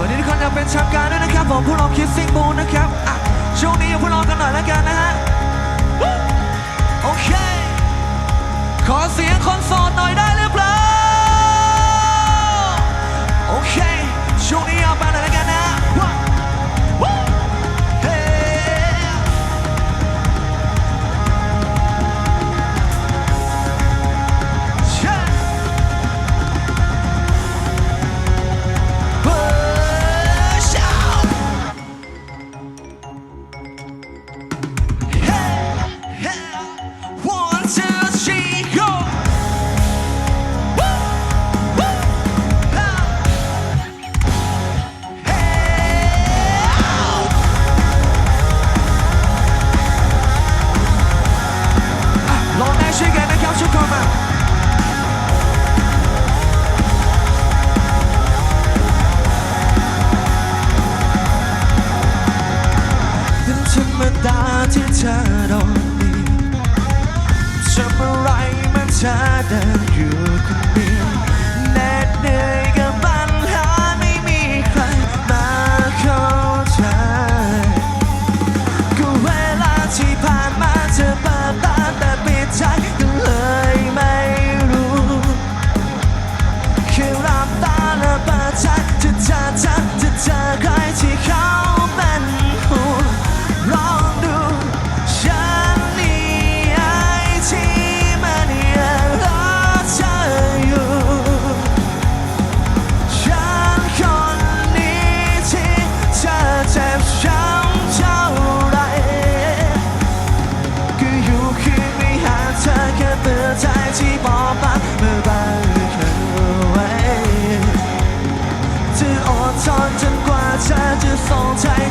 วัสดีทุกคนอยากเป็นชาวการด้วยนะครับผมพวกเราคิดสิงบูนะครับช่วงนี้อยู่พวกเรากันหน่อยแล้วกันนะฮะ ที่เธอโดนดีทำอะไรมันเธอเดินอยู่คนเดียวแน่เหนื่อย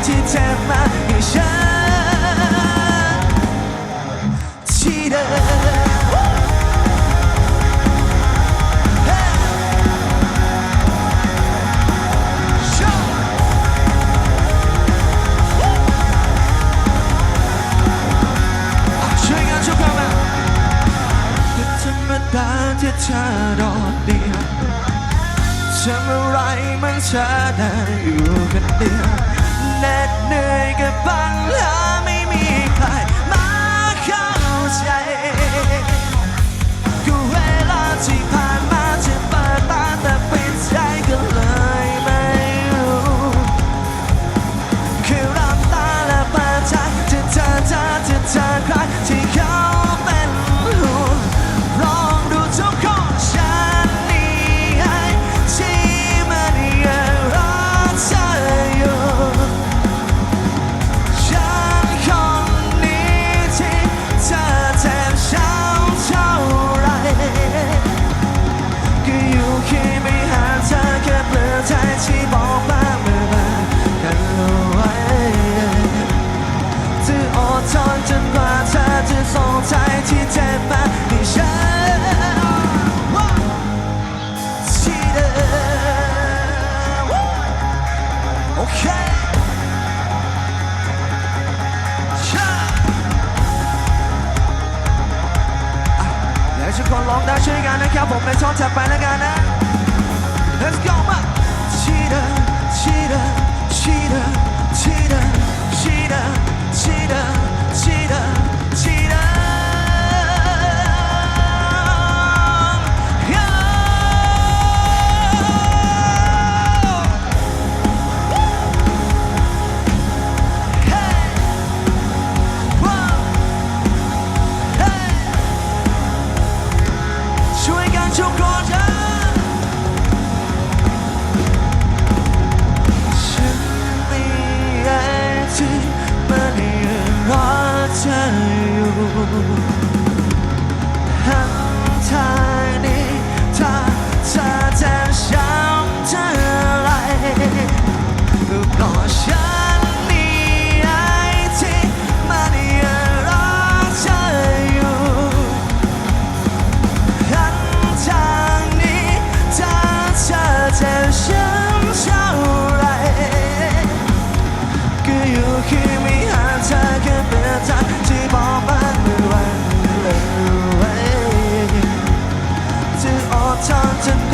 ที่เธอมาให้ฉันที่เดิมดาที่เธอโดเดียวทำอะไรมันเธอได้อยู่คนเดียว ทุกคนลองได้ช่วยกันนะครับผมในช่องถัดไปแล้วกันนะ Let's go มาชีเดอร์ชีเดอร์ชีเดอร์ time to